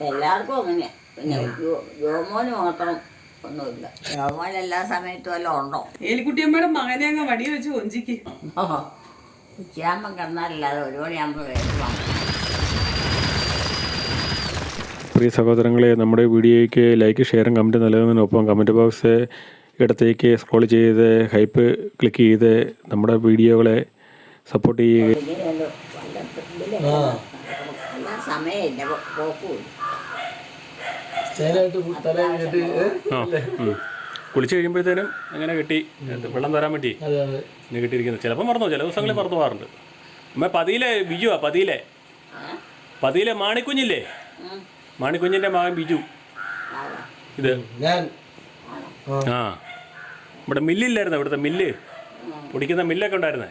എല്ലാവർക്കും അങ്ങനെയാ. പിന്നെ ജോമോന് മാത്രം ഒന്നുമില്ല. ജോമോൻ എല്ലാ സമയത്തും എല്ലാം ഉണ്ടോ? ഏലിക്കുട്ടിയമ്മയുടെ മകനെ അങ്ങ് വടി വെച്ച് കൊഞ്ചിക്ക്. ഉച്ചയാകുമ്പം കിടന്നാലല്ലാതെ ഒരു മണിയാകുമ്പോൾ വേണം പ്രിയ സഹോദരങ്ങളെ നമ്മുടെ വീഡിയോയ്ക്ക് ലൈക്ക് ഷെയറും കമന്റ് നൽകുന്നതിനൊപ്പം കമന്റ് ബോക്സ് ഇടത്തേക്ക് സ്ക്രോൾ ചെയ്ത് ഹൈപ്പ് ക്ലിക്ക് ചെയ്ത് നമ്മുടെ വീഡിയോകളെ സപ്പോർട്ട് ചെയ്യുക. സമയമില്ല. പോ- പോക്കുമില്ല ചേനായിട്ട് തല കെട്ടി ഏ? ആ ഉം. കുളിച്ച് കഴിയുമ്പോഴത്തേനും അങ്ങനെ കെട്ടി? വെള്ളം തരാൻ വേണ്ടി ഇങ്ങനെ കെട്ടിയിരിക്കുന്നത് ചിലപ്പോൾ മറന്നു ചില ദിവസങ്ങളിൽ മറന്നു പോകാറുണ്ട്. അമ്മ പതിയിലെ ബിജുവാ പതിയിലെ. പതിയിലെ മാണിക്കുഞ്ഞില്ലേ? മാണിക്കുഞ്ഞിന്റെ മാണിക്കുഞ്ഞിന്റെ മകൻ ബിജു? ഇത്. ഞാൻ. ആ. ഇവിടെ മില്ലില്ലായിരുന്നു ഇവിടുത്തെ മില്ല്? പൊടിക്കുന്ന മില്ലൊക്കെ ഉണ്ടായിരുന്നേ?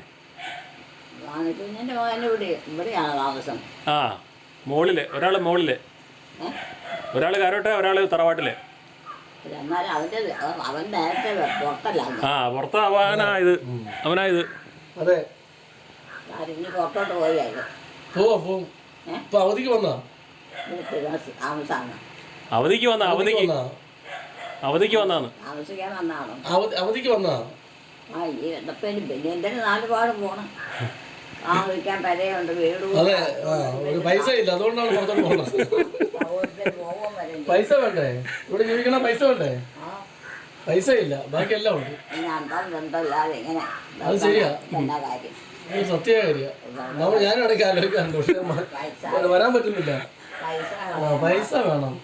ആ മോളിൽ ഒരാൾ മോളിൽ? ഒരാൾ കാരോട്ടെ ഒരാൾ തറവാട്ടിലെ. ആ പുറത്ത് അവനായത് അവനായത് അതെ. ഇത് പോവാ പോവും. ഇപ്പൊ അവധിക്ക് വന്നാ? അവധിക്ക് വന്ന? അവധിക്ക് വന്നാ? അവധിക്ക് വന്നാണോ. അവധിക്ക് വന്നാ? പൈസ ഇല്ല അതുകൊണ്ടാണ് പുറത്തോട്ട് പോകുന്നത് പൈസ വേണ്ടേ? ഇവിടെ ജീവിക്കണ പൈസ വേണ്ടേ? ആ പൈസ ഇല്ല ബാക്കി എല്ലാം ഉണ്ട്. അത് ശരിയാ. സത്യ കാര്യ. നമ്മൾ ഞാൻ ഇടയ്ക്ക് ആലോചിക്കാറുണ്ട്. പക്ഷെ മ- പൈസ. വരാൻ പറ്റുന്നില്ല. പൈസ ആ പൈസ വേണം.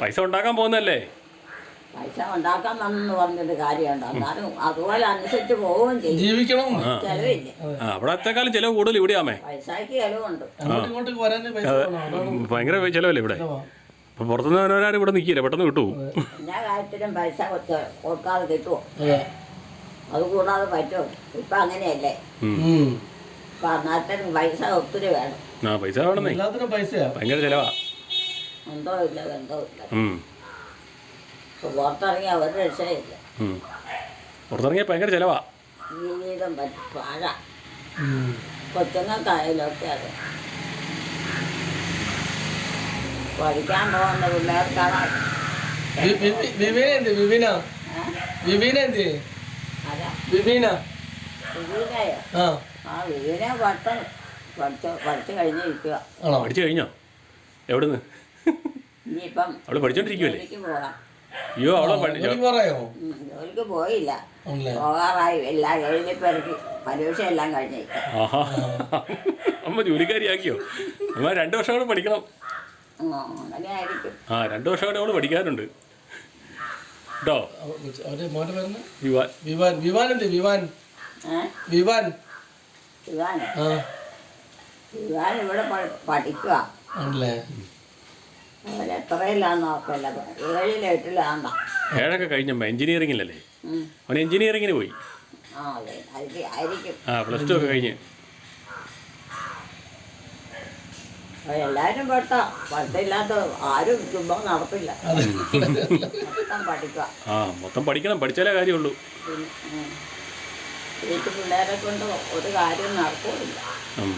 പൈസ ഉണ്ടാക്കാൻ പോകുന്നല്ലേ പൈസ ഉണ്ടാക്കാൻ വന്നെന്ന് പറഞ്ഞിട്ട് കാര്യമുണ്ട്. എന്നാലും അതുപോലെ അനുസരിച്ച് പോവുകയും ചെയ്യും. ജീവിക്കണം. ചെലവില്ല. അവിടത്തെക്കാളും ചിലവ് കൂടുതൽ ഇവിടെയാമേ പൈസക്ക് ചെലവുണ്ട്. അങ്ങോട്ടും ഇങ്ങോട്ടും വരാൻ പൈസ വേണം അതാണ് ഭയങ്കര ചിലവല്ലേ ഇവിടെ? അപ്പൊ പുറത്തുനിന്ന് വന്നവരാരും ഇവിടെ നിൽക്കില്ല പെട്ടെന്ന് കിട്ടു. എല്ലാ കാര്യത്തിലും പൈസ കൊച്ച- കൊടുക്കാതെ കിട്ടുമോ അതെ. കൂടാതെ പറ്റുമോ ഇപ്പം അങ്ങനെയല്ലേ. ഉം. ഇപ്പം പൈസ ഒത്തിരി വേണം. ആ പൈസ വേണമെന്നേ എല്ലാത്തിനും പൈസയാ. ഭയങ്കര ചിലവാ. എന്തോ ഇല്ല എന്തോ ഇല്ല. ഉം. ഒരു രക്ഷയില്ല. പുറത്തിറങ്ങിയാൽ ഭയങ്കര ചിലവാ. ജീവിതം പറ്റി പാഴ. ഉം. കൊച്ചുങ്ങൾക്കായാലും ഒക്കെ അത്. പഠിക്കാൻ പോകുന്ന പിള്ളേർക്കാണ് വി- വി- വിവീന എന്ത് വിവീന. ഏ? വിവീന എന്ത് അതാ വിവീന. വിവീനയോ? ആ. ആ വിവീന പഠിത്തം പഠിച്ച് പഠിച്ചു കഴിഞ്ഞിരിക്കുക ആണോ പഠിച്ചു കഴിഞ്ഞോ? എവിടുന്ന്? ഇനിയിപ്പം അവൾ പഠിച്ചോണ്ടിരിക്കുവല്ലേ? പോകാം അയ്യോ അവളെ ജോലിക്ക് പോയില്ല. പോകാറായി. എല്ലാം എഴുതിപ്പെറുക്കി പരീക്ഷ എല്ലാം കഴിഞ്ഞിരിക്കുക ആഹാ. അമ്മ ജോലിക്കാരിയാക്കിയോ? അമ്മ രണ്ടു വർഷം കൂടെ പഠിക്കണം. ആ രണ്ടു വർഷം കൂടെ അവൾ പഠിക്കാറുണ്ട്. കേട്ടോ? വിവാൻ. വിവാൻ. വിവാൻ. എന്ത് വിവാൻ. വിവാൻ ഇവിടെ പഠിക്കുക ആണല്ലേ? നോക്കല്ല ഏഴിലും എട്ടിലാണ്ടാ ഏഴൊക്കെ കഴിഞ്ഞമ്മ എഞ്ചിനീയറിംഗിലല്ലേ? അവൻ എഞ്ചിനീയറിംഗിന് പോയി. ആ അതെ. ആയിരിക്കും ആയിരിക്കും. ആ പ്ലസ് ടു ഒക്കെ കഴിഞ്ഞ്. അപ്പോൾ എല്ലാവരും പെട്ട. പഠിത്തമില്ലാത്ത ആരും ചുമ്മാ നടത്തില്ല. മൊത്തം പഠിക്കുക ആ മൊത്തം പഠിക്കണം പഠിച്ചാലേ കാര്യമുള്ളൂ. പിന്നെ ഉം. വീട്ടിൽ പിള്ളേരെ കൊണ്ട് ഒരു കാര്യം നടക്കില്ല.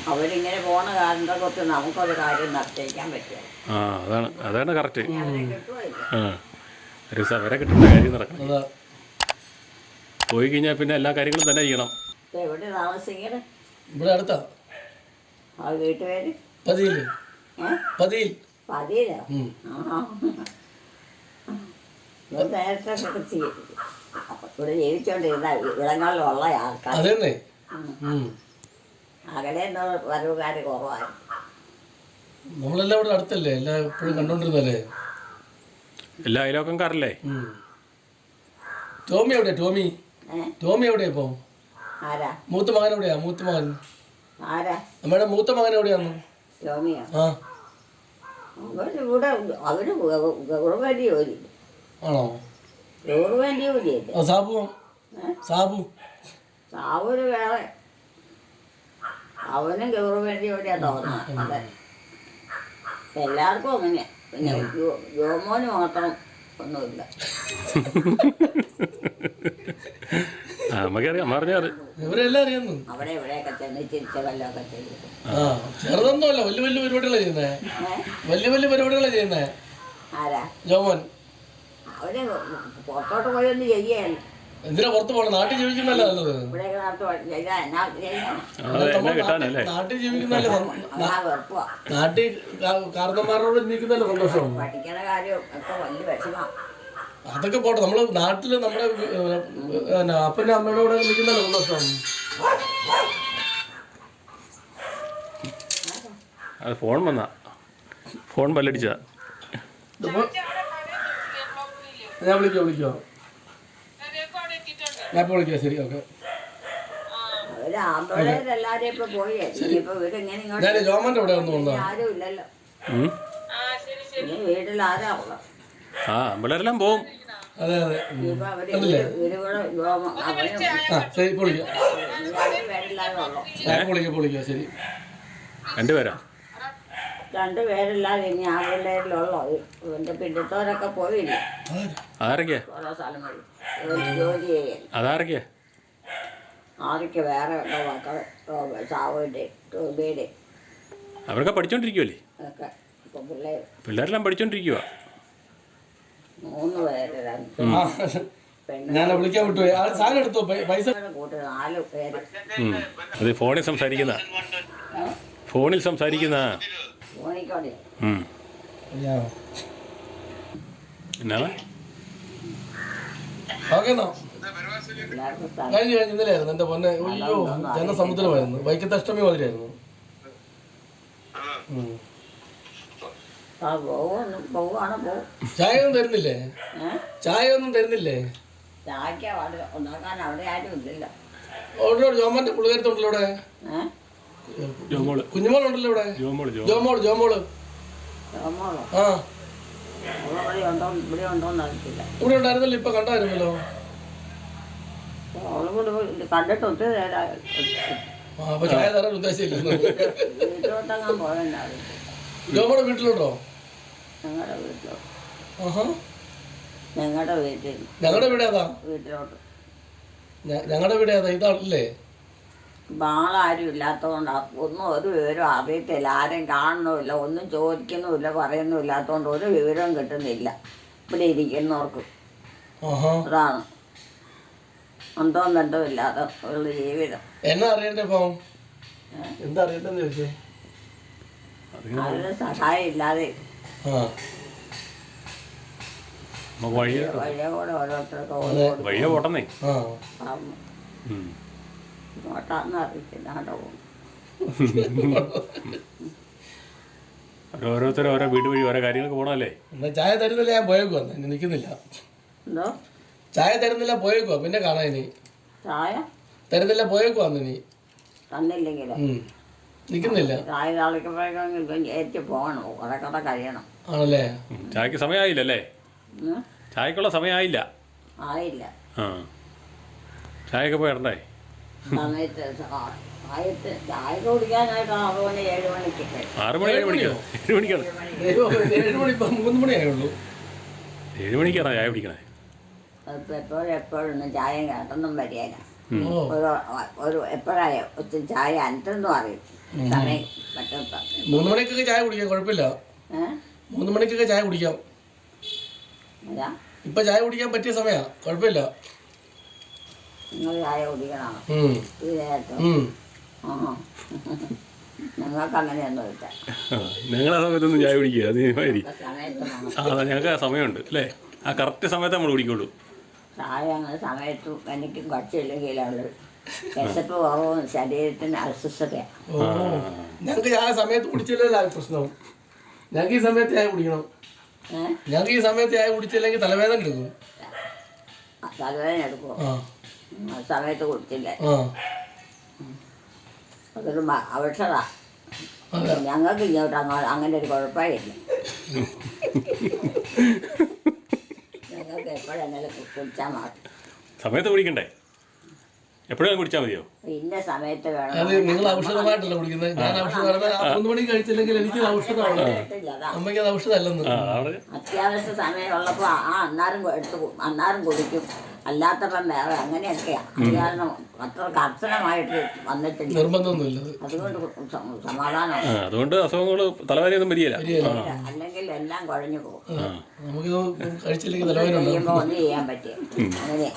അവരിങ്ങനെ പോണ കാരണത്തെ കുറിച്ച് നമുക്കൊരു കാര്യം നടത്തിക്കാൻ പറ്റുമോ? ആ അതാണ് അതാണ് കറക്റ്റ് അവരെ ഒരു കിട്ടുന്ന കാര്യം നടക്കണം. പോയി കഴിഞ്ഞാൽ പിന്നെ എല്ലാ കാര്യങ്ങളും തന്നെ ചെയ്യണം. എവിടെ താമസിക്കണേ? ഇവിടെ അടുത്താ. ആ വീട്ടുപേര്? പതിയിൽ ഏ? പതിയിൽ. പതിയിലോ. നേരത്തെ ചെയ്യും. ഇവിടെ ജീവിച്ചോണ്ടിരുന്ന ഇടങ്ങളിലുള്ള ആൾക്കാർ. അതെന്നെ. അകലെ വരവുകാർ കുറവായി നമ്മളെല്ലാം ഇവിടെ അടുത്തല്ലേ? എല്ലാ എപ്പോഴും കണ്ടോണ്ടിരുന്നല്ലേ? എല്ലാ അയലോക്കംകാരല്ലേ. ടോമി എവിടെയാ? ടോമി. ടോമി എവിടെയാ ഇപ്പൊ? ആരാ? മൂത്ത മകൻ എവിടെയാ? മൂത്ത മകൻ. ആരാ? നമ്മുടെ മൂത്ത മകൻ എവിടെയാന്ന്? ആ. അവർ ഗവൺമെന്റ് ജോലി. ആണോ? ആ സാബു. സാബു. അവർ വേറെ. അവനും തോന്നുന്നത്. എല്ലാവർക്കും അങ്ങനെ പിന്നെ ജോ- ജോമോന് മാത്രം ഒന്നുമില്ല. ആ നമുക്കറിയാം. അമ്മ അറിഞ്ഞാൽ ഇവരെല്ലാം അറിയുന്നു. അവിടെ ഇവിടെയൊക്കെ ചെന്ന് ചിരിച്ച ചെയ്തു ആ ചെറുതൊന്നുമല്ല. വലിയ വലിയ പരിപാടികളാണ് ചെയ്യുന്നേ. ഏ? വലിയ വലിയ പരിപാടികളാണ് ആരാ? ജോമോൻ. അവർ പുറത്തോട്ട് പോയി ഒന്ന് ചെയ്യല്ല എന്തിനാ പുറത്ത് പോകണം നാട്ടിൽ ജീവിക്കുന്നല്ല നല്ലത്? നാട്ടിൽ ജീവിക്കുന്നല്ലേ നാട്ടിൽ കാ- കാരണന്മാരോട് ജീവിക്കുന്നല്ലേ സന്തോഷം? പഠിക്കണ കാര്യം ഒക്കെ വലിയ വിഷമം. അതൊക്കെ പോട്ടെ. നമ്മൾ നാട്ടിൽ നമ്മുടെ അപ്പന്റെ അമ്മയുടെ കൂടെ നിൽക്കുന്നല്ലോ സന്തോഷം? അത് ഫോൺ വന്നാ. ഫോൺ ബല്ലടിച്ചാ. ഇതിപ്പോ ഞാൻ വിളിക്കാം വിളിക്കാം. ഞാൻ ഇപ്പോൾ വിളിക്കാം ശരി ഓക്കെ. ഇപ്പൊ ഞാൻ ജോമന്റെ ഇവിടെ ഒന്ന് ഉള്ളത്? ആ പിള്ളേരെല്ലാം പോവും. അതെ അതെ. അവരും ആ ശരി ഇപ്പോൾ വിളിക്കാം ശരി. രണ്ടുപേരാ? രണ്ട് പേരില്ലാതെ ഇനി ആ പിള്ളേരിലുള്ളോ പിന്നത്തോരൊക്കെ പോയില്ല? അതാരൊക്കെയാ ഓരോ സ്ഥലങ്ങളിൽ ജോലി ജോലി ചെയ്യൽ അതാരൊക്കെയാ? ആരൊക്കെ വേറെ മക്കൾ സാവുവിന്റെ ടോബിയുടെ അവരൊക്കെ പഠിച്ചോണ്ടിരിക്കുവല്ലേ? ഒക്കെ ഇപ്പൊ പിള്ളേർ പിള്ളേരെല്ലാം പഠിച്ചോണ്ടിരിക്കുക മൂന്ന് പേര് രണ്ട് ഞാൻ വിളിക്കാൻ വിട്ടു ആ സാധനം എടുത്തോ? പൈസ കൂട്ടി നാല് പേര്. ഉം. അത് ഫോണിൽ സംസാരിക്കുന്ന ഫോണിൽ സംസാരിക്കുന്ന കഴിഞ്ഞു കഴിഞ്ഞു ഇന്നലെ ആയിരുന്നു. എന്റെ പൊന്നെ അയ്യോ ജനസമുദ്രമായിരുന്നു വൈക്കത്തെ അഷ്ടമി മാതിരിയായിരുന്നു. ചായ ഒന്നും തരുന്നില്ലേ? ചായ ഒന്നും തരുന്നില്ലേ? ചായക്ക അവിടെ ഉണ്ടാക്കാൻ അവിടെ ആരും ഇല്ലല്ലോ. ഓടോ ജോമന്റെ പുള്ളിക്കാരത്തുണ്ടല്ലോ ഇവിടെ ജോമോൾ. കുഞ്ഞുമോളുണ്ടല്ലോ ഇവിടെ? ജോമോൾ ജോമോൾ. ആ. ഇവിടെ ഉണ്ടായിരുന്നല്ലോ ഇപ്പൊ കണ്ടായിരുന്നല്ലോ. അപ്പൊ ചായ തരാൻ ജോമോടെ വീട്ടിലുണ്ടോ? ഞങ്ങളുടെ വീട്ടിലോ? ഞങ്ങളുടെ വീട്ടിൽ. ഞങ്ങളുടെ വീട് ഏതാ? വീട്ടിലോട്ട്. ഞങ്ങളുടെ വീട് ഏതാ? ഇതാണല്ലേ ഇപ്പം ആളാരും ഇല്ലാത്തതുകൊണ്ട് ഒന്നും ഒരു വിവരം അറിയത്തില്ല. ആരും കാണുന്നുമില്ല. ഒന്നും ചോദിക്കുന്നുമില്ല പറയുന്നുമില്ലാത്തതുകൊണ്ട് ഒരു വിവരവും കിട്ടുന്നില്ല. ഇവിടെ ഇരിക്കുന്നവർക്ക്. അതാണ്. അന്തോ ബന്ധവും ഇല്ലാതെ ഉള്ള ജീവിതം. എന്നാ അറിയണ്ടേ ഇപ്പം? എന്താ അറിയണ്ടെന്ന് ചോദിച്ചേ? സഹായം ഇല്ലാതെ. വഴിയെ കൂടെ ഓരോരുത്തർക്ക്. വഴിയെ പോട്ടെന്നേ അറിയത്തില്ല ഓരോരുത്തർ ഓരോ വീട് വഴി ഓരോ കാര്യങ്ങൾക്ക് പോണല്ലേ എന്നാ ചായ തരുന്നില്ല ഞാൻ പോയേക്കുവാ ഇനി നിൽക്കുന്നില്ല. എന്തോ? ചായ തരുന്നില്ല പോയേക്കുവാ പിന്നെ കാണാൻ ഇനി. ചായ? തരുന്നില്ല പോയേക്കുവാന്ന് ഇനി. നിൽക്കുന്നില്ല. ചായ തളിക്കുമ്പോഴേക്കും ഏറ്റ് പോകണം കുറെ കഴിയണം. ആണല്ലേ? ചായക്ക് സമയമായില്ലല്ലേ ചായക്കുള്ള സമയമായില്ല. ആയില്ല. ആ. ചായയൊക്കെ പോയി ഇടണ്ടേ? സമയത്ത് ചായ ആറ് മണി ഏഴ് മണിക്കൊക്കെ ആറ് മണി ഏഴ് മണിക്കോ ഏഴ് മണിക്കാണ്. ദൈവം, ഏഴ് മണി ഇപ്പം മൂന്ന് മണിയായുള്ളൂ ഏഴ് മണിക്കാണോ ചായ കുടിക്കണേ? അതിപ്പോൾ എപ്പോഴും എപ്പോഴൊന്നും ചായ കേട്ടൊന്നും വരികയില്ല. ഒരു ഒരു എപ്പോഴായോ ഒത്തിരി ചായ അനത്തെന്നും അറിയും സമയം മൂന്ന് മണിക്കൊക്കെ ചായ കുടിക്കാം കുഴപ്പമില്ല. ഏഹ് മൂന്ന് മണിക്കൊക്കെ ചായ കുടിക്കാം. ഇപ്പൊ ചായ കുടിക്കാൻ പറ്റിയ സമയാ കുഴപ്പമില്ല. നിങ്ങൾ ചായ കുടിക്കണം. ഉം. ഈ നേരത്ത് ഉം. ആ. ഞങ്ങൾക്ക് അങ്ങനെയൊന്നും ഇല്ല ഞങ്ങൾ ആ സമയത്തൊന്നും ചായ കുടിക്കുക അത് മാതിരി ആ ഞങ്ങൾക്ക് ആ സമയമുണ്ട് അല്ലേ? ആ കറക്റ്റ് സമയത്ത് നമ്മൾ കുടിക്കുള്ളൂ. ചായ അങ്ങനെ സമയത്തും എനിക്കും കുറച്ചില്ലെങ്കിലാണ് വിശപ്പ് കുറവും ശരീരത്തിന് അസ്വസ്ഥതയാണ് ഞങ്ങൾക്ക് ആ സമയത്ത് കുടിച്ചില്ലല്ലോ പ്രശ്നം ഞങ്ങൾക്ക് ഈ സമയത്ത് ചായ കുടിക്കണം. ഏഹ് ഞങ്ങൾക്ക് ഈ സമയത്ത് ചായ കുടിച്ചില്ലെങ്കിൽ തലവേദന എടുക്കും. തലവേദന എടുക്കുമോ ആ. സമയത്ത് കൊടുത്തില്ല? ആ. അതൊരു അതെ. ഞങ്ങൾക്ക് ഇങ്ങോട്ട് അങ്ങ- അങ്ങനെ ഒരു കുഴപ്പമില്ല. ഞങ്ങൾക്ക് എപ്പോഴെങ്കിലും കുടിച്ചാൽ മതി. സമയത്ത് കുടിക്കണ്ടേ? എപ്പോഴും കുടിച്ചാൽ മതിയോ? ഇന്ന സമയത്ത് അത് വേണം നിങ്ങൾ ഔഷധമായിട്ടല്ല കുടിക്കുന്നത്. ഞാൻ ഔഷധം മൂന്ന് മണി കഴിച്ചില്ലെങ്കിൽ എനിക്ക് ഔഷധമാണ് അമ്മയ്ക്ക് അത് ഔഷധമല്ലെന്ന്. അത്യാവശ്യ സമയമുള്ളപ്പോൾ ആ അന്നാരും എടുത്ത് അന്നാരും കുടിക്കും. അല്ലാത്തപ്പം വേറെ അങ്ങനെയൊക്കെയാ. അത് കാരണം അത്ര കർശനമായിട്ട് വന്നിട്ടില്ല. നിർബന്ധമൊന്നുമില്ല അത്. അതുകൊണ്ട് സമാധാനം ആ അതുകൊണ്ട് അസുഖങ്ങൾ തലവേദനയൊന്നും വരികയില്ല. അല്ലെങ്കിൽ എല്ലാം കുഴഞ്ഞു പോകും. ആ, നമുക്കിത് കഴിച്ചില്ലെങ്കിൽ നിലവാരമുണ്ട് ഒന്നും ചെയ്യാൻ പറ്റിയ അങ്ങനെയാ.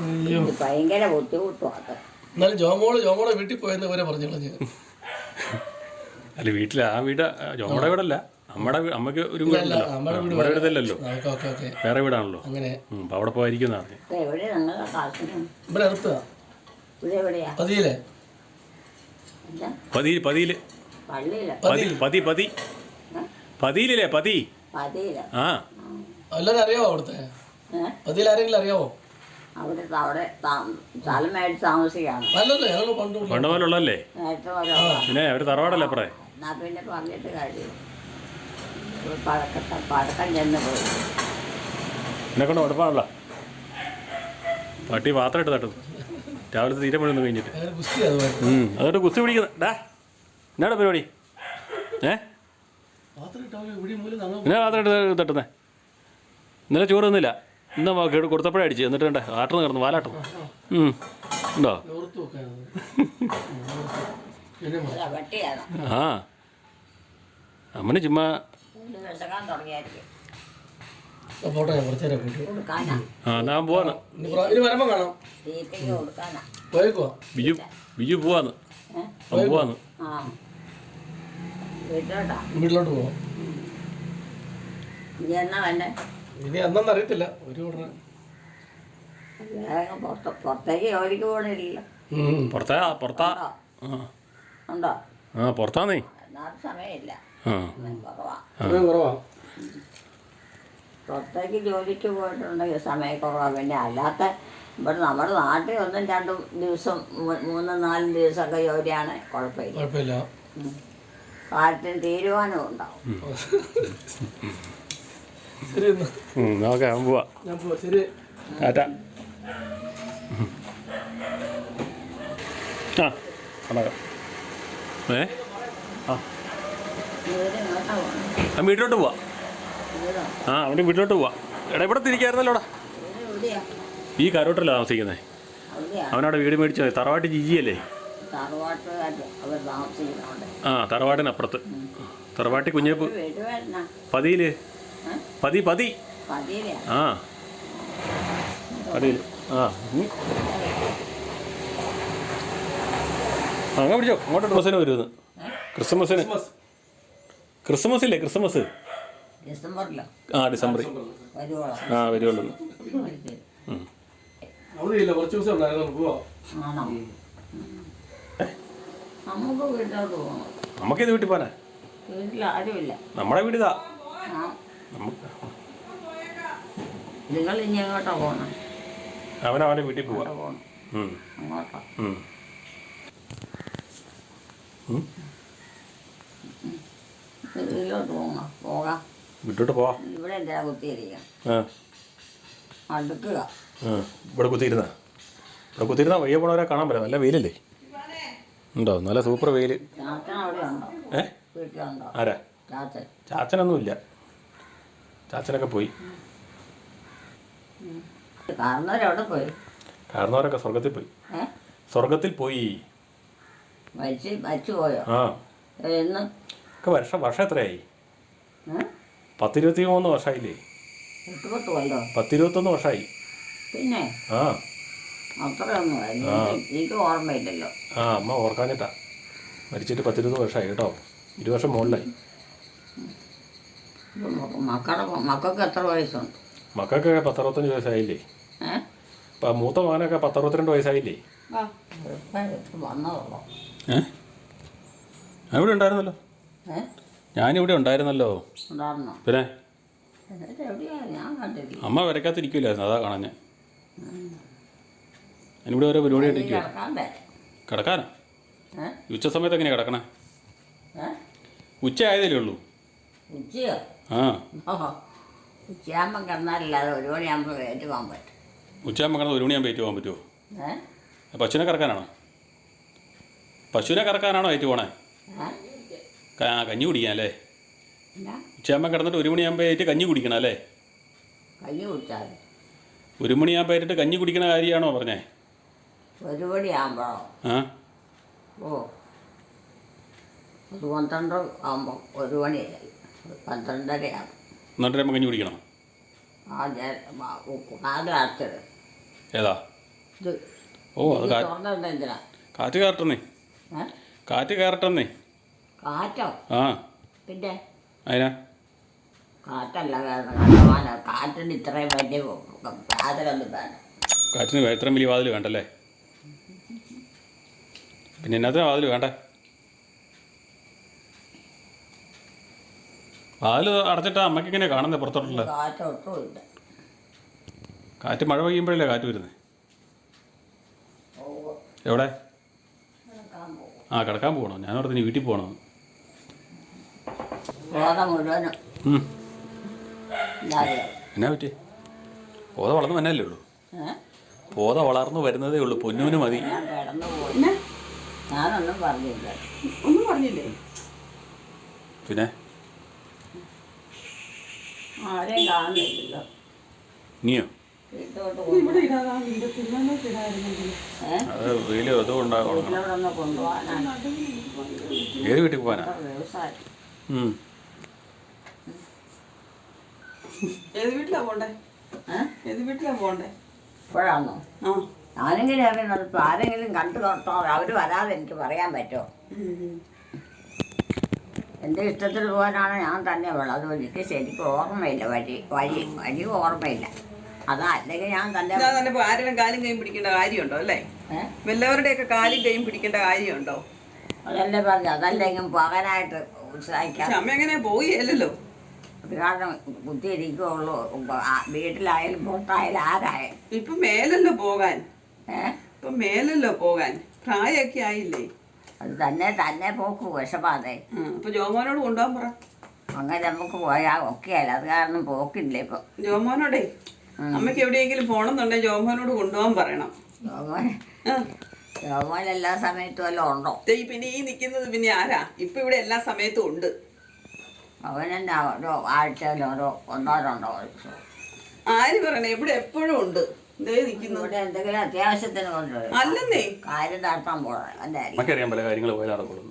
അയ്യോ. ഇത് ഭയങ്കര ബുദ്ധിമുട്ടും അത്. എന്നാലും ജോമോൾ ജോമോളെ വീട്ടിൽ പോയെന്ന് വരെ പറഞ്ഞു കളഞ്ഞ് അല്ല വീട്ടിൽ ആ വീട് ജോമോടെ വീടല്ല. നമ്മുടെ നമുക്ക് ഒരു വീടല്ലോ വേറെ. വീടാണല്ലോ. അങ്ങനെ. അപ്പൊ അവിടെ പോയിരിക്കുന്ന ഇവിടെ അടുത്താ പതിയിലെ? പതി പതി. പതി പതി പതിയിലല്ലേ പതി? പതിയില. ആ. എല്ലാവരും അറിയാവോ അവിടുത്തെ? പതിയിലാരെങ്കിലും പതിയിൽ ആരെങ്കിലും അറിയാവോ പണ്ട് പോലെ പിന്നെ അവർ തറവാടല്ലേ അപ്പറേ? പിന്നെ പറഞ്ഞിട്ട് ഒരു പഴക്കത്തെ പഴക്കം ചെന്ന് പോയി. എന്നെ കൊണ്ട് ഉടപ്പാണല്ലോ പട്ടി പാത്രം ഇട്ട് തട്ടുന്നു രാവിലത്തെ തീരെ മുഴുവൻ കഴിഞ്ഞിട്ട്. അതോട്ട് കുസ്തി അതുകൊണ്ട് പിടിക്കുന്നത് ഡാ എന്നാടാ പരിപാടി? ഏ? പാത്രം എന്നാ എടുത്ത് തട്ടുന്നേ? ഇന്നലെ ചോറ് തന്നില്ല. ഇന്ന് കേട് കൊടുത്തപ്പോഴേ അടിച്ച് എന്നിട്ട് കണ്ടേ ആട്ടന്ന് കിടന്നു വാലാട്ടുന്നു ഉം. ഉണ്ടോ? ആ. അമ്മന് ചുമ്മാ വിശക്കാൻ തുടങ്ങിയായിരിക്കും പോട്ടെ ഞാൻ കുറച്ച് നേരം പോയിട്ട് കൊടുക്കാനാ. ആ എന്നാ ഞാൻ പോവാന്ന്. ഇനി പ്രാ- ഇനി വരുമ്പോൾ കാണാം. തീറ്റയ്ക്ക് കൊടുക്കാനാ. പോയേക്കുവാ. ബിജു ബിജു പോവാന്ന്. ഏ? അവൻ പോവാന്ന്. ആ. വീട്ടിലോട്ടാ? വീട്ടിലോട്ട് പോവാം. ഇനി എന്നാ വേണ്ടേ? ഇനി അന്നെന്ന് അറിയത്തില്ല. ഒരു ഉടനെ. വേഗം പുറത്ത് പുറത്തേക്ക് ജോലിക്ക് പോകണില്ലല്ലോ. പുറത്താ പുറത്താ. ആ. ഉണ്ടോ? ആ പുറത്താന്നേ. സമയമില്ല. പുറത്തേക്ക് ജോലിക്ക് പോയിട്ടുണ്ടെങ്കിൽ സമയം കുറവാണ് പിന്നെ അല്ലാത്ത ഇവിടെ നമ്മുടെ നാട്ടിൽ ഒന്നും രണ്ടും ദിവസം മൂന്നും നാലും ദിവസമൊക്കെ ജോലിയാണ്. കുഴപ്പമില്ല. കാലത്തിന് തീരുമാനവും തീരുമാനം ഉണ്ടാവും. ഉം, ഓക്കെ അവൻ പോവാ. ഞാൻ പോവാ. ശരി. ടാറ്റ. ആ ഏ? ആ. അവൻ വീട്ടിലോട്ട് പോവാ. ആ അവന്റെ വീട്ടിലോട്ട് പോവാ. എടാ ഇവിടെ തിരിക്കായിരുന്നല്ലോ അവിടെ ഈ കരോട്ടല്ല താമസിക്കുന്നത് അവിടെയാ. അവനവിടെ വീട് മേടിച്ചു തറവാട്ട് ജിജിയല്ലേ? ആ തറവാട്ടിനപ്പുറത്ത്. തറവാട്ടി കുഞ്ഞേപ്പ് പതിയിൽ? പതി പതി. ആ. പതിയിൽ. ആ. അങ്ങനെ ആ അങ്ങ് പിടിച്ചോ. അങ്ങോട്ട് ക്രിസ്മസിന് വരുമെന്ന്. ക്രിസ്മസിന്. ക്രിസ്മസ്? ഇല്ലേ ക്രിസ്മസ് ആ ഡിസംബറിൽ. ആ വരുവുള്ളൂ നമുക്ക് ഇത് വീട്ടിൽ ആരുമില്ല. നമ്മുടെ വീടിതാ നിങ്ങൾ ഇനി എങ്ങോട്ടാ അവൻ അവന്റെ വീട്ടിൽ പോവാ. ഉം. അങ്ങോട്ടാ. വീട്ടിലോട്ട് പോകണം പോകാം. വീട്ടിലോട്ട് പോവാ? ഇവിടെ എന്തിനാ കുത്തിയിരിക്കാം. ആ. അടുക്കുക ആ ഇവിടെ കുത്തിയിരുന്ന? ഇവിടെ കുത്തിയിരുന്ന വയ്യ പോണവരെ കാണാൻ പറ്റില്ല നല്ല വെയിലല്ലേ? ഉണ്ടോ? നല്ല സൂപ്പർ വെയിൽ ചാച്ചൻ അവിടെ ഉണ്ടോ? ഏ? വീട്ടിലുണ്ടോ ആരാ? ചാച്ചൻ. ചാച്ചനൊന്നുമില്ല. ചാച്ചനൊക്കെ പോയി. കാരണവരവിടെ പോയി? കാരണവരൊക്കെ സ്വർഗത്തിൽ പോയി. ഏ? സ്വർഗത്തിൽ പോയി. മരിച്ച് മരിച്ചു പോയോ ആ. എന്ന്? ഒക്കെ വർഷം വർഷം എത്രയായി? പത്തിരുപത്തി മൂന്ന് വർഷമായില്ലേ പത്തിരുപത്തൊന്ന് വർഷമായി പിന്നെ? ആ. എനിക്ക് ഓർമ്മയില്ലല്ലോ. ആ അമ്മ ഓർക്കാഞ്ഞിട്ടാ. മരിച്ചിട്ട് പത്തിരുപത് വർഷമായി കേട്ടോ. ഇരു വർഷം മുകളിലായി. മക്കളുടെ മക്കൾക്ക് എത്ര വയസ്സുണ്ട്? മക്കൾക്കൊക്കെ പത്തറുപത്തഞ്ച് വയസ്സായില്ലേ? ഇപ്പം മൂത്ത മകനൊക്കെ പത്തറുപത്തിരണ്ട് വയസ്സായില്ലേ? ഞാനിവിടെ ഉണ്ടായിരുന്നല്ലോ? ഞാനിവിടെ ഉണ്ടായിരുന്നല്ലോ. ഉണ്ടായിരുന്നോ? പിന്നെ? അമ്മ വരക്കാത്തിരിക്കില്ലായിരുന്നു അതാ കാണാൻ ഞാൻ ഞാനിവിടെ ഓരോ പരിപാടി ഇട്ടിരിക്കുക കിടക്കാനാ? ഉച്ച സമയത്ത് എങ്ങനെയാ കിടക്കണേ? ഉച്ച ആയതല്ലേ ഉള്ളൂ. ഉച്ചയോ? ആ. ഓഹോ ഉച്ചയാകുമ്പം കിടന്നാലല്ലാതെ ഒരു മണിയാകുമ്പോൾ വേറ്റ് പോകാൻ പറ്റും. ഉച്ചയാകുമ്പോൾ കിടന്ന് ഒരു മണിയാകുമ്പോൾ ഏറ്റു പോകാൻ പറ്റുമോ പശുവിനെ കറക്കാനാണോ? പശുവിനെ കറക്കാനാണോ ഏറ്റു പോണേ? കഞ്ഞി കുടിക്കാൻ അല്ലേ? എന്നാ ഉച്ചയാകുമ്പോൾ കിടന്നിട്ട് ഒരു മണിയാകുമ്പോൾ കഞ്ഞി കുടിക്കണം അല്ലേ? കഞ്ഞി കുടിച്ചാൽ ഒരു മണിയാകുമ്പോഴായിട്ട് കഞ്ഞി കുടിക്കണ കാര്യമാണോ പറഞ്ഞേ? ഒരു മണിയാകുമ്പോഴോ ആ? ഓ. ഒരു പന്ത്രണ്ട് ആകുമ്പോൾ ഒരു മണി പന്ത്രണ്ടരയാകും കഞ്ഞി കുടിക്കണം? ആ കാൽ ഏതാ? ഇത് ഓ അത് കാ തുറന്നത് എന്തിനാ കാറ്റ് കയറട്ടെന്നേ. ഏ? കാറ്റ് കയറട്ടെന്നേ. കാറ്റോ? ആ. പിന്നെ? അതിനാ കാറ്റല്ല കണ്ടമാന കാറ്റിന് ഇത്രയും വലിയ വാതിലൊന്നും വേണ്ട. കാറ്റിന് ഇത്രയും വലിയ വാതിൽ വേണ്ടല്ലേ? പിന്നെ എന്നാത്ര വാതിൽ വേണ്ട? വാതിൽ അടച്ചിട്ടാ അമ്മയ്ക്ക് ഇങ്ങനെ കാണുന്നത് പുറത്തോട്ടുള്ള കാറ്റൊട്ടും ഇല്ല. കാറ്റ് മഴ പെയ്യുമ്പോഴല്ലേ കാറ്റ് വരുന്നത് എവിടെ? ആ കിടക്കാൻ പോകണോ. ഞാനോടത്തിന് വീട്ടിൽ പോകണോ. ബോധം മുഴുവനും. എന്നാ പറ്റി? പോത വളർന്നു വന്നല്ലേ ഉള്ളൂ? പോത വളർന്നു വരുന്നതേ ഉള്ളൂ. പൊന്നൂന് മതി. ഞാനൊന്നും പറഞ്ഞില്ല. ഒന്നും പറഞ്ഞില്ലേ? പിന്നെ? ആരെയും കാണുന്നില്ലല്ലോ. നീയോ വെയിലും അതും ഉണ്ടാകണം ഏത് വീട്ടിൽ പോകാനാ. ഏത് വീട്ടിലാ പോണ്ടേ? ഏത് വീട്ടിലാ പോണ്ടേ? ഇപ്പോഴാണോ ഞാനെങ്കിലും അറിയണം ഇപ്പം ആരെങ്കിലും കണ്ടു നോട്ടോ അവർ വരാതെ എനിക്ക് പറയാൻ പറ്റുമോ? എന്റെ. എന്റെ ഇഷ്ടത്തിൽ പോകാനാണ് ഞാൻ തന്നെ ഉള്ളത്. അത് എനിക്ക് ശരിക്കും ഓർമ്മയില്ല. വഴി വഴി വഴി ഓർമ്മയില്ല. അതാ അല്ലെങ്കിൽ ഞാൻ തന്നെ ആരെങ്കിലും കാലും കൈയും പിടിക്കേണ്ട കാര്യമുണ്ടോ അല്ലേ? വല്ലവരുടെയൊക്കെ കാലും കൈയും പിടിക്കേണ്ട കാര്യമുണ്ടോ? അതല്ലേ പറഞ്ഞു അതല്ലെങ്കിൽ പകനായിട്ട് ഉത്സാഹിക്കാൻ പക്ഷെ അമ്മ എങ്ങനെ പോയി? അല്ലല്ലോ. കാരണം കുത്തിയിരിക്കുള്ളൂ വീട്ടിലായാലും പുറത്തായാലും ആരായാലും. ഇപ്പൊ മേലല്ലോ പോകാൻ. ഇപ്പൊ മേലല്ലോ പോകാൻ. പ്രായമൊക്കെ ആയില്ലേ? അത് തന്നെ തന്നെ പോക്ക് വിഷമാതെ അപ്പൊ ജോമോനോട് കൊണ്ടുപോകാൻ പറ. അങ്ങനെ നമുക്ക് പോയാൽ ഒക്കെയല്ല. അത് കാരണം പോക്കില്ല ഇപ്പൊ. ജോമോനോടേ അമ്മയ്ക്ക് എവിടെയെങ്കിലും പോണെന്നുണ്ടെങ്കിൽ ജോമോനോട് കൊണ്ടുപോകാൻ പറയണം. രോമോൻ എല്ലാ സമയത്തും അല്ല ഉണ്ടോ? ഈ പിന്നെ ഈ നിൽക്കുന്നത് പിന്നെ ആരാ? ഇപ്പൊ ഇവിടെ എല്ലാ സമയത്തും ഉണ്ട്. അവൻ ഓരോ ആഴ്ചയിൽ ഓരോ ഒന്നോ രണ്ടോ ആര് പറയണേ? ഇവിടെ എപ്പോഴും ഉണ്ട്. ഇവിടെ എന്തെങ്കിലും അത്യാവശ്യത്തിന് കൊണ്ടുവരും. അല്ലെന്നേ. കാര്യം നടത്താൻ പോകണം അല്ലേ അമ്മയ്ക്കറിയാൻ പല കാര്യങ്ങൾ പോയി നടക്കുള്ളൂ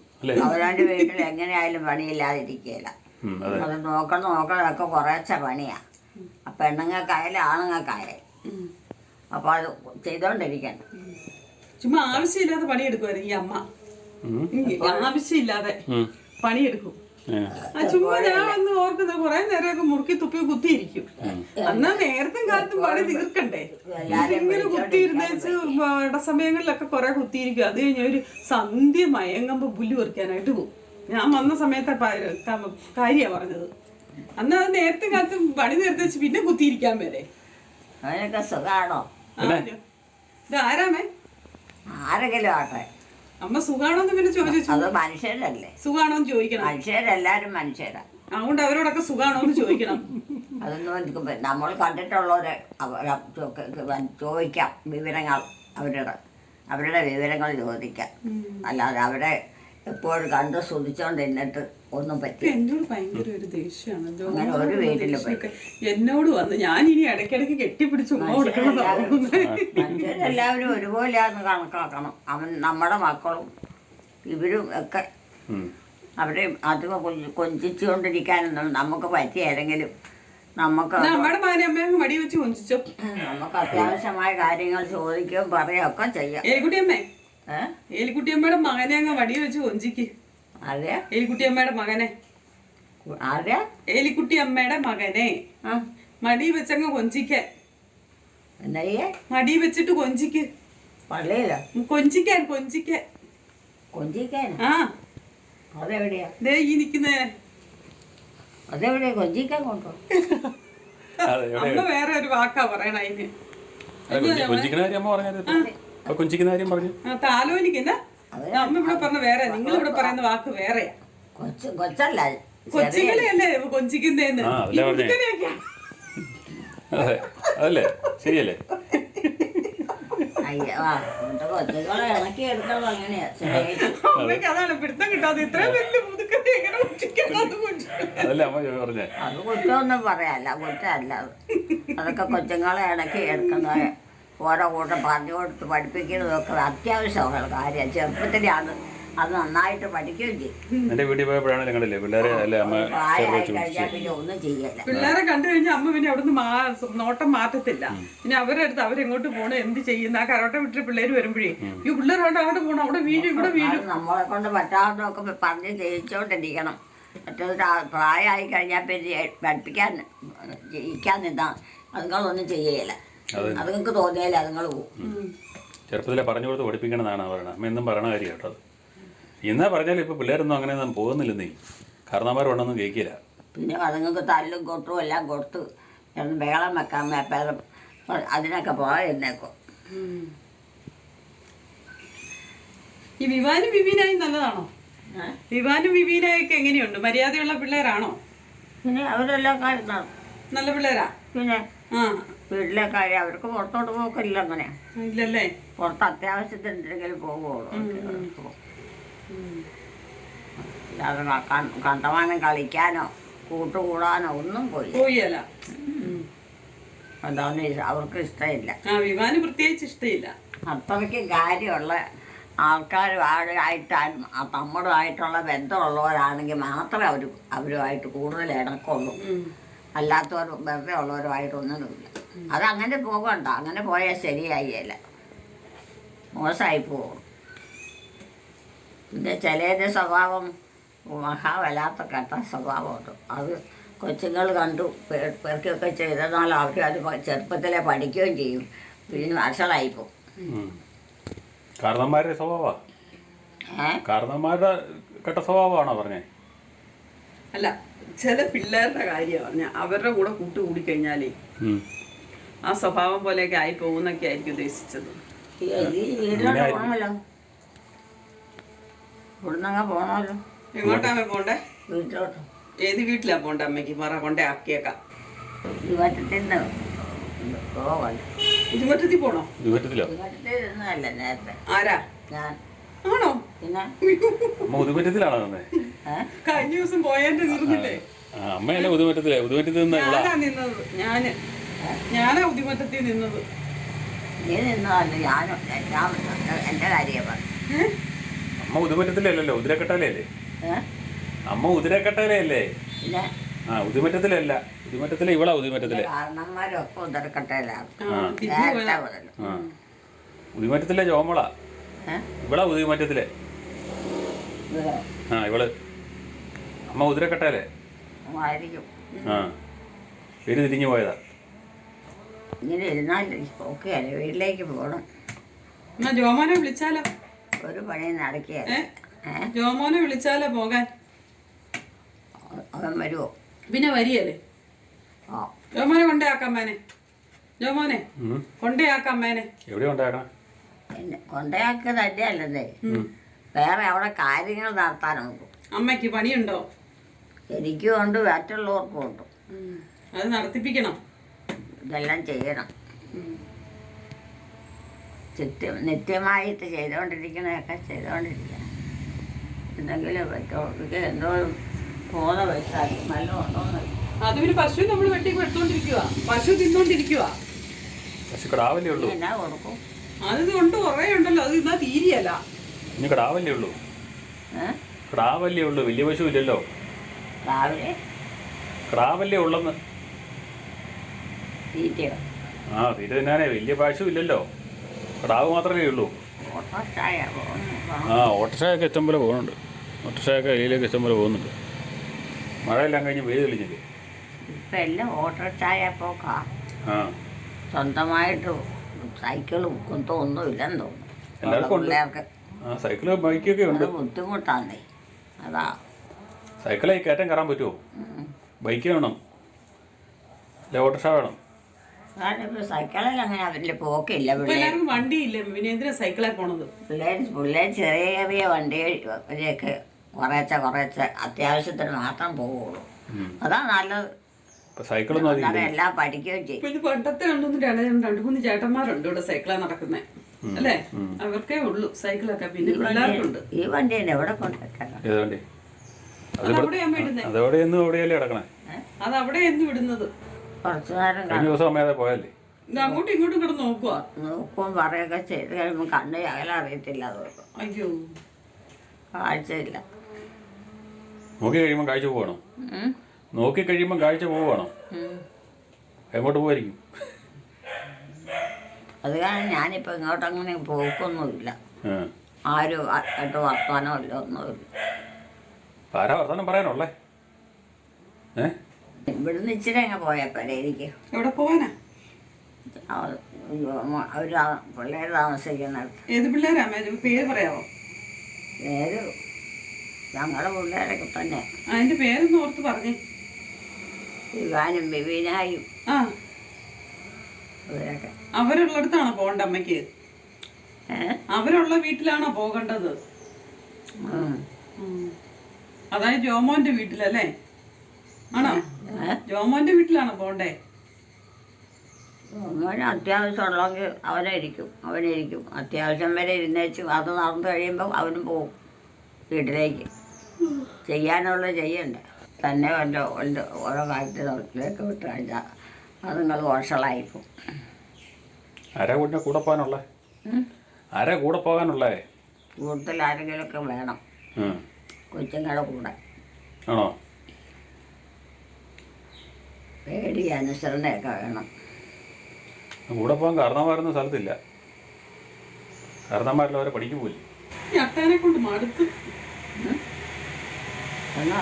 അവരവന്റെ വീട്ടിൽ എങ്ങനെയായാലും പണിയില്ലാതിരിക്കുകയില്ല. ഉം, അതെ. നോക്കണം നോക്കണതൊക്കെ കുറേശ്ശെ പണിയാ. ആ പെണ്ണുങ്ങൾക്കായാലും ആണുങ്ങൾക്കായാലും. അപ്പൊ അപ്പോൾ അത് ചെയ്തോണ്ടിരിക്കണം. ചുമ്മാ ആവശ്യമില്ലാതെ പണിയെടുക്കുമായിരുന്നു ഈ അമ്മ. ആവശ്യമില്ലാതെ. പണിയെടുക്കും. ആ ചുമ്മാ ഞാൻ വന്ന് ഓർക്കുന്നത് കുറെ നേരമൊക്കെ മുറുക്കി തുപ്പി കുത്തിയിരിക്കും. എന്നാ നേരത്തും കാലത്തും പണി തീർക്കണ്ടേ? ഇങ്ങനെ കുത്തിയിരുന്നേച്ച് ഇടസമയങ്ങളിലൊക്കെ കുറെ കുത്തിയിരിക്കും. അത് കഴിഞ്ഞ ഒരു സന്ധ്യ മയങ്ങുമ്പോ പുല്ല് പറിക്കാനായിട്ട് പോകും. ഞാൻ വന്ന സമയത്തെ കാര്യമാണ് പറഞ്ഞത്. അന്ന് അത് നേരത്തെ കാലത്ത് പണി നേരത്തെ വെച്ച് പിന്നെ കുത്തിയിരിക്കാൻ വരെ ഇത് ആരാമേ? ആരെങ്കിലും ആട്ടെ അമ്മ സുഖാണോന്ന് പിന്നെ ചോദിച്ചു. അത് മനുഷ്യരല്ലേ. സുഖാണോന്ന് ചോദിക്കണം. മനുഷ്യരെല്ലാരും മനുഷ്യരാ. അതുകൊണ്ട് അവരോടൊക്കെ സുഖാണോന്ന് ചോദിക്കണം. അതൊന്നും എനിക്ക് നമ്മൾ കണ്ടിട്ടുള്ളവരെ അവരൊക്കെ ചോദിക്കാം വിവരങ്ങൾ അവരുടെ അവരുടെ വിവരങ്ങൾ ചോദിക്കാം. അല്ലാതെ അവരെ എപ്പോഴും കണ്ട് സ്തുതിച്ചോണ്ടിരുന്നിട്ട് ഒന്നും പറ്റില്ല എന്നോട് ഭയങ്കര ഒരു ദേഷ്യമാണ് അങ്ങനെ ഒരു വീട്ടിൽ എന്നോട് വന്ന് ഞാൻ ഇനി ഇടയ്ക്കിടയ്ക്ക് കെട്ടിപ്പിടിച്ച് ഉമ്മ കൊടുക്കണതാവും മനുഷ്യരെല്ലാവരും ഒരുപോലെയാന്ന് കണക്കാക്കണം. അവൻ നമ്മുടെ മക്കളും ഇവരും ഒക്കെ അവിടെ അവരെ അത് കൊഞ്ചി- കൊഞ്ചിച്ചുകൊണ്ടിരിക്കാനൊന്നും നമുക്ക് പറ്റിയാലെങ്കിലും നമുക്ക് നമ്മുടെ അങ്ങ് മടി വെച്ച് കൊഞ്ചിച്ചു. നമുക്ക് അത്യാവശ്യമായ കാര്യങ്ങൾ ചോദിക്കുകയും പറയുകയൊക്കെ ചെയ്യാം. ഏലിക്കുട്ടിയമ്മയുടെ മകനെ അങ്ങ് വടി വെച്ച് കൊഞ്ചിക്ക്. അറിയാ ഏലിക്കുട്ടിയമ്മയുടെ മകനെ. ആരാ? ഏലിക്കുട്ടിയമ്മയുടെ മകനെ. മടി വെച്ചങ്ങ് കൊഞ്ചിക്കാൻ എന്നാ മടി വെച്ചിട്ട് കൊഞ്ചിക്ക്. പള്ളിയിലോ? കൊഞ്ചിക്കാൻ കൊഞ്ചിക്കാൻ? കൊഞ്ചിക്കാനോ ആ. അതെവിടെയാ? ദേ ഈ നിക്കുന്നേ അതെവിടെയാ? കൊഞ്ചിക്കാൻ കൊണ്ടോ? അമ്മ വേറെ ഒരു വാക്കാ പറയണ അതിന്. കൊഞ്ചിക്കണ കൊഞ്ചിക്കുന്ന കാര്യം അമ്മ പറഞ്ഞത് അപ്പൊ കൊഞ്ചിക്കുന്ന കാര്യം പറഞ്ഞു. ആ താലോലിക്കുന്ന? അമ്മ ഇവിടെ പറഞ്ഞ വേറെ നിങ്ങൾ ഇവിടെ പറയുന്ന വാക്ക് വേറെയാ കൊച്ച് കൊച്ചല്ല. കൊച്ചുങ്ങളെയല്ലേ കൊഞ്ചിക്കുന്നേന്ന്? ആ, അതല്ലേ. അതെ ശരിയല്ലേ? അതാണ് പിടുത്തം കിട്ടാതെ ഇത്രയും വലിയ മുതുക്കത്തെ എങ്ങനെ ഉച്ചിക്കാതെ അതല്ലേ അമ്മ പറഞ്ഞേ? അത് കുറ്റമൊന്നും പറയാല്ല കുറ്റമല്ല. അതൊക്കെ കൊച്ചുങ്ങളെ ഇണക്കി എടുക്കുന്നത് ഓരോ കൂട്ടം പറഞ്ഞു കൊടുത്ത് പഠിപ്പിക്കുന്നതൊക്കെ അത്യാവശ്യമുള്ള കാര്യം ചെറുപ്പത്തിലാണ് അത് നന്നായിട്ട് പഠിക്കുകയും ചെയ്യും. എന്റെ വീട്ടിൽ പോയപ്പോഴാണ് നിങ്ങളില്ലേ പിള്ളേരെ അല്ലേ അമ്മ പിന്നെ ഒന്നും ചെയ്യല്ല. പിള്ളേരെ കണ്ടു കഴിഞ്ഞാൽ അമ്മ പിന്നെ അവിടുന്ന് മാ നോട്ടം മാറ്റത്തില്ല. പിന്നെ അവരുടെ അടുത്ത് അവരെങ്ങോട്ട് പോകണം എന്ത് ചെയ്യുന്ന ആ കരോട്ട വിട്ടിട്ട് പിള്ളേര് വരുമ്പോഴേ ഈ പിള്ളേർ കൊണ്ട് അവിടെ പോകണം അവിടെ വീഴും ഇവിടെ വീഴും. നമ്മളെ കൊണ്ട് പറ്റാവുന്നതൊക്കെ പറഞ്ഞ് ജയിച്ചോണ്ടിരിക്കണം. മറ്റേത് രാ- പ്രായമായി കഴിഞ്ഞാൽ പിന്നെ പഠിപ്പിക്കാൻ ജയിക്കാൻ നിന്നാ അതുങ്ങളൊന്നും അതുങ്ങൾക്ക് തോന്നിയാലേ അതുങ്ങൾ പോകും ചെറുപ്പത്തിലെ പറഞ്ഞു കൊടുത്ത് പഠിപ്പിക്കണമെന്നാണ് പറയുന്നത് അമ്മ എന്നും പറയണ കാര്യം കേട്ടോ അത്. എന്നാ പറഞ്ഞാലും ഇപ്പോൾ പിള്ളേരൊന്നും അങ്ങനെ പോകുന്നില്ല നീ കാരണന്മാർ വേണമെന്നും കേൾക്കില്ല. പിന്നെ അതുങ്ങൾക്ക് തല്ലും കൊട്ടും എല്ലാം കൊടുത്ത് വേളം വെക്കാൻ അതിനൊക്കെ പോയെന്നേക്കും ഈ വിവാനും വിവീനായി നല്ലതാണോ? വിവാനും വിവീനായൊക്കെ എങ്ങനെയുണ്ട്? മര്യാദയുള്ള പിള്ളേരാണോ? പിന്നെ അവരെല്ലാം നല്ല പിള്ളേരാ? പിന്നെ ആ. വീട്ടിലെ കാര്യം അവർക്ക് പുറത്തോട്ട് പോക്കില്ല അങ്ങനെ. ഇല്ലല്ലേ? പുറത്ത് അത്യാവശ്യത്തിന് എന്തെങ്കിലും പോകുള്ളൂ അല്ലാതെ കണ്ടമാനം കളിക്കാനോ കൂട്ടുകൂടാനോ ഒന്നും പോയി പോയല്ല. വെച്ചാൽ അവർക്ക് ഇഷ്ടമില്ല. പ്രത്യേകിച്ച് ഇഷ്ടമില്ല. അത്രയ്ക്ക് കാര്യമുള്ള ആൾക്കാരുമായിട്ടാണ് തമ്മടുമായിട്ടുള്ള ബന്ധമുള്ളവരാണെങ്കിൽ മാത്രമേ അവർ അവരുമായിട്ട് കൂടുതൽ ഇണക്കുള്ളൂ അല്ലാത്തവർ വെറുതെ ഉള്ളവരുമായിട്ടൊന്നുമില്ല. അതങ്ങനെ പോകണ്ട. അങ്ങനെ പോയാൽ ശരിയായില്ല മോശമായി പോകും. പിന്നെ ചിലതിന്റെ സ്വഭാവം മഹാവലാത്ത കെട്ട സ്വഭാവമുണ്ട്. അത് കൊച്ചുങ്ങൾ കണ്ടു പെറുക്കൊക്കെ ചെയ്തെന്നാൽ അവർ അത് ചെറുപ്പത്തിലെ പഠിക്കുകയും ചെയ്യും. പിന്നെ വഷളായി പോകും കാരണന്മാരുടെ കെട്ട സ്വഭാവമാണോ പറഞ്ഞേ? അല്ല ചില പിള്ളേരുടെ കാര്യം പറഞ്ഞ അവരുടെ കൂടെ കൂട്ടു കൂടി കഴിഞ്ഞാലേ ആ സ്വഭാവം പോലെയൊക്കെ ആയി പോകുന്നൊക്കെ ആയിരിക്കും ഉദ്ദേശിച്ചത്. എങ്ങോട്ടാണ് പോണ്ടേ? വീട്ടിലോട്ട്. ഏത് വീട്ടിലാ പോണ്ട അമ്മയ്ക്ക്? പറ കൊണ്ടേ ആക്കിയേക്കാം. ഇരുമറ്റത്തിൽ പോണോ? ആരാ? ഞാൻ. പിന്നെ? അമ്മ നിന്നേ? കഴിഞ്ഞ ദിവസം പോയതിന്റെ തീർന്നില്ലേ ആ നിന്ന് ഇവിടെ ഞാനാ നിന്നത്. ഞാൻ. ഞാനാ ഉദിമറ്റത്തിൽ നിന്നത്. നീ നിന്നതല്ല ഞാനും? ഞാൻ എന്റെ അമ്മ അമ്മ പിന്നെ? ആ ഉദുമറ്റത്തിലെ ഇവളാ ഉദുമറ്റത്തിലെ കാരണന്മാരൊക്കെ ഉദരക്കട്ടയിലാണ് ആ, നേരത്തെ. മുതൽ ഉദുമറ്റത്തിലെ ഇവളാ ഉദുമറ്റത്തിലെ ആ ഇവൾ. അമ്മ ഉതിരക്കട്ടയിലെ ആയിരിക്കും. ആ. പേര് തിരിഞ്ഞു പോയതാ. ഇങ്ങനെ ഇരുന്നാൽ ഓക്കെ അല്ലേ വീട്ടിലേക്ക് പോകണം. എന്നാ ജോമോനെ വിളിച്ചാലോ? ഒരു പണി നടക്കുക ജോമോനെ വിളിച്ചാലോ പോകാൻ? അവൻ വരുമോ പിന്നെ വരികയല്ലേ? ആ. ജോമോനെ കൊണ്ടേ ആക്കാം മേനെ. ജോമോനെ. കൊണ്ടേ ആക്കാം മേനെ. എവിടെ കൊണ്ടേ എന്നെ കൊണ്ടയാക്കുക തന്നെയല്ലേ വേറെ അവിടെ കാര്യങ്ങൾ നടത്താൻ നോക്കും അമ്മയ്ക്ക് പണിയുണ്ടോ? എനിക്കും ഉണ്ട് മറ്റുള്ളവർക്കും ഉണ്ട്. അത് നടത്തിപ്പിക്കണം. ഇതെല്ലാം ചെയ്യണം. ചുറ്റും നിത്യമായിട്ട് ചെയ്തുകൊണ്ടിരിക്കുന്നതൊക്കെ ചെയ്തുകൊണ്ടിരിക്കണം. എന്തെങ്കിലും പറ്റോ ഇത് എന്തോ പോകുന്ന പൈസ നല്ല ഉണ്ടോ അത് പിന്നെ പശു നമ്മൾ വെട്ടി എടുത്തോണ്ടിരിക്കുക പശു തിന്നോണ്ടിരിക്കുക പശു കൊടുക്കും? അത് കൊണ്ട് കുറേ ഉണ്ടല്ലോ. അത് ഇന്നാ തീരെയല്ല. ഇനി കിടാവല്ലേ ഉള്ളൂ. കടാവല്ലേ ഉള്ളൂ. വലിയ പശു ഇല്ലല്ലോ കടാവല്ലേ ഉള്ളെന്ന്. ആ തീറ്റ തിന്നാനേ വലിയ പശു ഇല്ലല്ലോ കിടാവ് മാത്രമേ ഉള്ളൂ. ആ ഓട്ടോഷായൊക്കെ ഇഷ്ടം പോലെ പോകുന്നുണ്ട്. ഓട്ടോഷായൊക്കെ കയ്യിലേക്ക് ഇഷ്ടം പോലെ പോകുന്നുണ്ട്. മഴയെല്ലാം കഴിഞ്ഞ് വെയിൽ തെളിഞ്ഞില്ലേ? ഇപ്പം എല്ലാം പോക്കാ സ്വന്തമായിട്ട് സൈക്കിളും കുന്തോ ഒന്നും ഇല്ലെന്ന് തോന്നുന്നു. പിള്ളേർക്ക് ആ സൈക്കിൾ ബൈക്കൊക്കെ ഉണ്ട്. ബുദ്ധിമുട്ടാണ് അതാ. സൈക്കിളായി കയറ്റം കയറാൻ പറ്റുമോ. ബൈക്ക് വേണം. അല്ലെ ഓട്ടോഷ വേണം? കാരണം സൈക്കിളിൽ അങ്ങനെ അവരിൽ പോക്കില്ല ഇപ്പൊ പിള്ളേർ എല്ലാവർക്കും വണ്ടിയില്ല? പിന്നെ എന്തിനാ സൈക്കിളായി പോണത്. പിള്ളേർ പിള്ളേർ ചെറിയ ചെറിയ വണ്ടിയൊക്കെ കുറേശ്ശെ കുറേശ്ശെ അത്യാവശ്യത്തിന് മാത്രം പോവുള്ളൂ. അതാ നല്ലത്. അന്നേരം എല്ലാം പഠിക്കുകയും ചെയ്യും. ഇത് പണ്ടത്തെ രണ്ടു മൂന്ന് രണ്ട് മൂന്ന് ചേട്ടന്മാരുണ്ട് ഇവിടെ സൈക്കിളാണ് നടക്കുന്നത് അല്ലേ? അവർക്കേ ഉള്ളൂ. സൈക്കിളൊക്കെ പിന്നെ പിള്ളേർക്കുണ്ട്. ഈ വണ്ടി തന്നെ എവിടെ കൊണ്ടിട്ടേക്കാം ഏത് വണ്ടി? അത് അവിടെ അമ്മ എന്നും എവിടെയല്ലേ കിടക്കണേ? അത് അവിടെ എന്ന് വിടുന്നത്. കുറച്ച് നേരം കഴിഞ്ഞ ദിവസം പോയല്ലേ? ഇത് അങ്ങോട്ടും ഇങ്ങോട്ടും കിടന്ന് നോക്കുക നോക്കും പറയുകയൊക്കെ ചെയ്ത് കഴിയുമ്പോൾ കണ്ണ് അകലെ അറിയത്തില്ല അയ്യോ. കാഴ്ചയില്ല. നോക്കി കഴിയുമ്പോൾ കാഴ്ച പോവാണോ നോക്കി കഴിയുമ്പോൾ കാഴ്ച പോവാണോ. എങ്ങോട്ട് പോവായിരിക്കും? അത് കാരണം ഞാനിപ്പോൾ ഇങ്ങോട്ടങ്ങനെ പോക്കൊന്നുമില്ല. ആരും ആയിട്ട് വർത്താനോ ഇല്ല ഒന്നുമില്ല. ആരാ വർത്തമാനം പറയാനുള്ളേ? ഏ? ഇവിടുന്ന് ഇച്ചിരി അങ്ങ് പോയപ്പോഴേ എനിക്ക്. എവിടെ പോവാനാ? അവർ പിള്ളേർ താമസിക്കുന്നിടത്ത്. ഏത് പിള്ളേരാ? അമ്മ പേര് പറയാമോ പേര് ഞങ്ങളുടെ പിള്ളേരൊക്കെ തന്നെ അതിന്റെ പേരൊന്ന് ഓർത്ത് പറഞ്ഞേ. വിവാനും വിവീനായും ആ. അവരുള്ളിടത്താണോ പോകണ്ട അമ്മയ്ക്ക്. അവരുള്ള വീട്ടിലാണോ പോകണ്ടത്. അതായത് ജോമോന്റെ വീട്ടിലല്ലേ? ആണോ? ജോമോന്റെ വീട്ടിലാണോ പോണ്ടേ മോന് അത്യാവശ്യം ഉള്ളെങ്കിൽ അവനിരിക്കും അവനിരിക്കും അത്യാവശ്യം വരെ ഇരുന്നേച്ച് അത് നടന്നു കഴിയുമ്പോൾ അവനും പോകും വീട്ടിലേക്ക്. ചെയ്യാനുള്ള ചെയ്യണ്ട. തന്നെ എന്റെ ഓരോ കാര്യത്തിൽ വിട്ട് കഴിഞ്ഞാൽ അത് നിങ്ങൾ വഷളായിപ്പോൾ ആരാ കൂടെ കൂടെ പോകാനുള്ളേ. ആരാ കൂടെ പോകാനുള്ളേ. കൂടുതൽ ആരെങ്കിലുമൊക്കെ വേണം. കൊച്ചുങ്ങളുടെ കൂടെ. ആണോ? പേടി അനുസരണയൊക്കെ വേണം. കൂടെ പോകാൻ കാരണമായിരുന്ന സ്ഥലത്തില്ല. കാരണന്മാരെല്ലാം അവരെ പഠിക്കു പോലും ഈ അട്ടേനെ കൊണ്ട് മടുത്തു. എന്നാ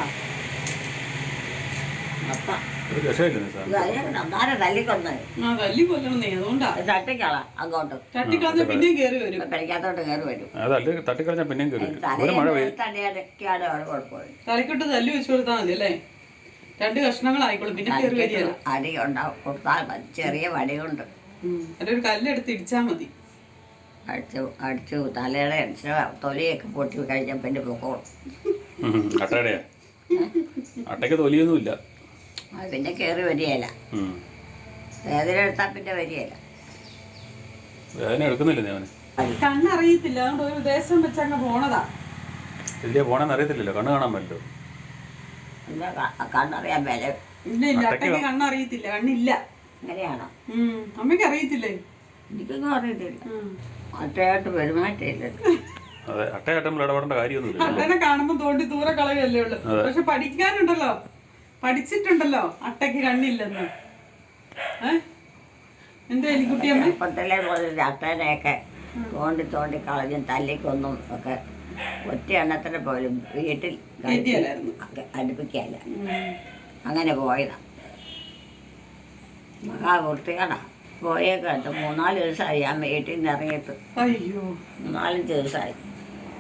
അപ്പം. ഒരു സാർ. തല്ലിക്കൊന്ന്. ആ തല്ലി കൊല്ലണമെന്നേ അതുകൊണ്ടാ. തട്ടിക്കള അങ്ങോട്ട്. തട്ടിക്കളഞ്ഞ പിന്നെയും കയറി വരും. കഴിക്കാത്തോട്ട് കയറി വരും. അതല്ല തട്ടിക്കളഞ്ഞാൽ പിന്നെയും കയറി വരും. ഒരു മഴ പെയ്യും തലയിലൊക്കെയാണ് അവിടെ കുഴപ്പമില്ല. തലക്കിട്ട് തല്ലി വെച്ച് കൊടുത്താൽ മതി അല്ലേ? രണ്ട് കഷ്ണങ്ങളായിക്കോളും പിന്നെ കയറി വരികയല്ല. അടി ഉണ്ടാവും കൊടുത്താൽ മതി. ചെറിയ വടി കൊണ്ട് ഒരു കല്ലെടുത്ത് ഇടിച്ചാ മതി. അടിച്ചു അടിച്ചു തലയുടെ അടിച്ച് തൊലിയൊക്കെ പൊട്ടി കഴിഞ്ഞാൽ പിന്നെ പോകും ഉം. അട്ടയുടെയാ? അട്ടയ്ക്ക് തൊലിയൊന്നുമില്ല. അത് പിന്നെ കയറി വരികയില്ല. വേദന എടുത്താൽ പിന്നെ വരികയില്ല. വേദന എടുക്കുന്നില്ല ഞാൻ കണ്ണറിയത്തില്ല. അതുകൊണ്ട് ഒരു ദേശം വെച്ച് അങ്ങ് പോണതാ. ഇതിലേ പോണെന്ന് അറിയത്തില്ലല്ലോ. കണ്ണ് കാണാൻ പറ്റോ എന്താ ക- കണ്ണറിയാൻ വില ഇല്ല ഇല്ല. അട്ടയ്ക്ക് കണ്ണറിയത്തില്ല. കണ്ണില്ല. അങ്ങനെയാണോ? ഉം. അമ്മയ്ക്ക് അറിയത്തില്ലേ? എനിക്കൊന്നും അറിയത്തില്ല. അട്ടയായിട്ട് പെരുമാറ്റമില്ല അതെ അട്ടയായിട്ട് നമ്മൾ ഇടപെടേണ്ട കാര്യമൊന്നുമില്ല അട്ടനെ കാണുമ്പോ തോണ്ടി ദൂരെ കളയല്ലേ ഉള്ളു. പക്ഷെ പഠിക്കാനുണ്ടല്ലോ. പഠിച്ചിട്ടുണ്ടല്ലോ. അട്ടയ്ക്ക് കണ്ണില്ലെന്ന്. എന്താ എലിക്കുട്ടിയമ്മ ചെറുപ്പത്തിലെ പോലെ അട്ടേനെയൊക്കെ തോണ്ടി തോണ്ടി കളഞ്ഞും തല്ലിക്കൊന്നും ഒക്കെ ഒറ്റ എണ്ണത്തിന് പോലും വീട്ടിൽ അടുപ്പിക്കല്ല അങ്ങനെ പോയതാ. മഹാകുട്ടികളാ പോയേക്കാട്ട് മൂന്നാൽ ദിവസമായി ഞാൻ വീട്ടിൽ നിന്ന് ഇറങ്ങിയിട്ട്. അയ്യോ. മൂന്നാലഞ്ച് ദിവസമായി.